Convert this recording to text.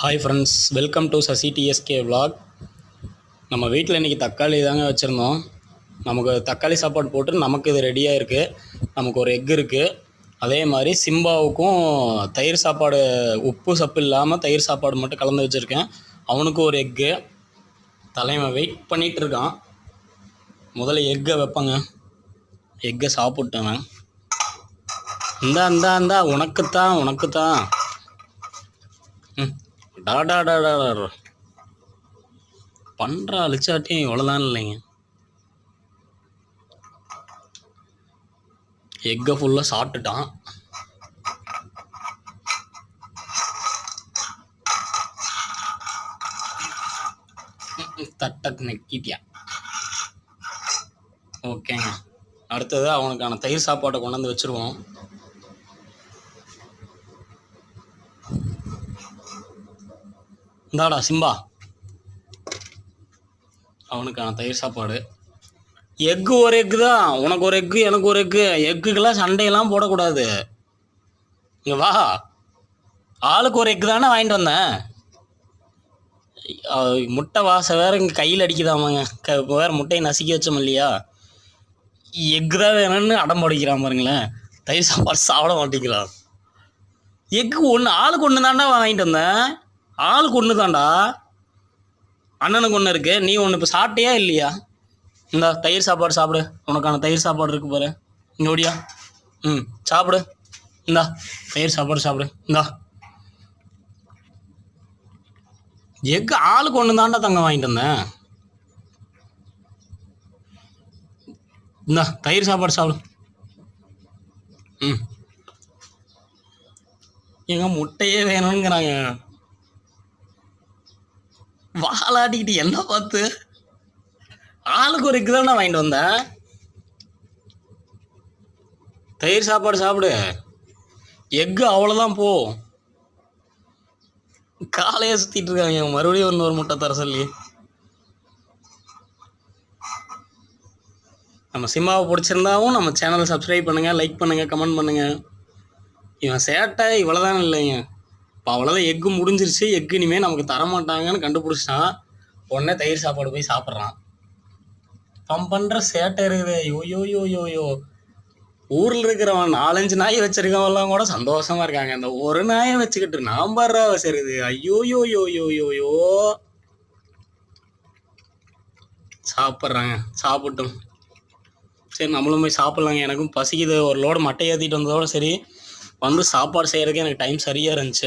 Hi friends welcome to Sasi TSK vlog. நம்ம வீட்டில் இன்றைக்கி தக்காளி தாங்க வச்சுருந்தோம். நமக்கு தக்காளி சாப்பாடு போட்டு நமக்கு இது ரெடியாக இருக்குது நமக்கு ஒரு எக் இருக்குது அதே மாதிரி சிம்பாவுக்கும் தயிர் சாப்பாடு உப்பு சப்பு இல்லாமல் தயிர் சாப்பாடு மட்டும் கலந்து வச்சுருக்கேன். அவனுக்கும் ஒரு எக்கு தலைவன் வெயிட் பண்ணிகிட்டு இருக்கான். முதல்ல எக்கை வைப்பாங்க. எக்கை சாப்பிட்டவன் இந்தா இந்தா இந்தா உனக்குத்தான் உனக்குத்தான். ம். டாடா டாடா பண்ணுற அழிச்சாட்டியும் இவ்வளோதான் இல்லைங்க. எக்கை ஃபுல்லாக சாப்பிட்டுட்டான். தட்டக்கு நெக்கிட்டியா. ஓகேங்க. அடுத்தது அவனுக்கான தயிர் சாப்பாட்டை கொண்டாந்து வச்சுருவோம். இந்தாடா சிம்பா. அவனுக்கான தயிர் சாப்பாடு. எக்கு ஒரு எக்கு தான். உனக்கு ஒரு எக்கு எனக்கு ஒரு எக்கு. எக்குக்கெல்லாம் சண்டையெல்லாம் போடக்கூடாது. இங்கே வா. ஆளுக்கு ஒரு எக்கு தானே வாங்கிட்டு வந்தேன். முட்டை வாசம் வேற இங்கே கையில் அடிக்குதாமாங்க. க வேறு முட்டையை நசுக்கி வச்சோம் இல்லையா? எக்கு தான் வேணும்னு அடம் படிக்கிறான் பாருங்களேன். தயிர் சாப்பாடு சாப்பிட மாட்டேங்கிறான். எக்கு ஒன்று ஆளுக்கு ஒன்று தாண்டா வாங்கிட்டு வந்தேன். ஆளுக்கு ஒன்று தான்டா அண்ணனுக்கு ஒன்று இருக்கு. நீ ஒன்று இப்போ சாப்பிட்டியா இல்லையா? இந்த தயிர் சாப்பாடு சாப்பிடு. உனக்கான தயிர் சாப்பாடு இருக்கு பாரு. இங்கே ஓடியா. ம் சாப்பிடு. இந்தா தயிர் சாப்பாடு சாப்பிடு. இந்தா. எக்கு ஆளுக்கு ஒன்று தாண்டா தங்க வாங்கிட்டு வந்தேன் இந்தா தயிர் சாப்பாடு சாப்பிடு. ம். எங்க முட்டையே வேணுங்கிறாங்க. வாலாடிக்கிட்டு என்ன பார்த்து? ஆளுக்கு ஒரு எக்கு வாங்கிட்டு வந்தேன் தயிர் சாப்பாடு சாப்பிடு. எக்கு அவ்வளோதான் போ. காலையே சுற்றிட்டு இருக்காங்க. மறுபடியும் இன்னொரு முட்டை தர சொல்லி. நம்ம சிம்மாவை பிடிச்சிருந்தாவும் நம்ம சேனலை சப்ஸ்கிரைப் பண்ணுங்கள் லைக் பண்ணுங்கள் கமெண்ட் பண்ணுங்கள் இவன் சேட்டை இவ்வளோதான் இல்லைங்க. இப்போ அவ்வளோதான் எக்கு முடிஞ்சிருச்சு. எக்கு இனிமேல் நமக்கு தர மாட்டாங்கன்னு கண்டுபிடிச்சிட்டான் உடனே தயிர் சாப்பாடு போய் சாப்பிட்றான். பம் பண்ணுற சேட்டை இருக்குது. யோ யோ யோ யோ யோ ஊரில் இருக்கிறவன் நாலஞ்சு நாய் வச்சுருக்கவெல்லாம் கூட சந்தோஷமா இருக்காங்க. அந்த ஒரு நாயை வச்சுக்கிட்டு நான் பாடுற வச்சிருக்குது ஐயோ யோ யோ யோ யோ யோ சாப்பிட்றாங்க. சாப்பிட்டும். சரி நம்மளும் போய் சாப்பிட்லாங்க. எனக்கும் பசிக்குது. ஒரு லோடு மட்டை ஏற்றிட்டு வந்ததோட சரி வந்து சாப்பாடு செய்கிறதுக்கு எனக்கு டைம் சரியாக இருந்துச்சு.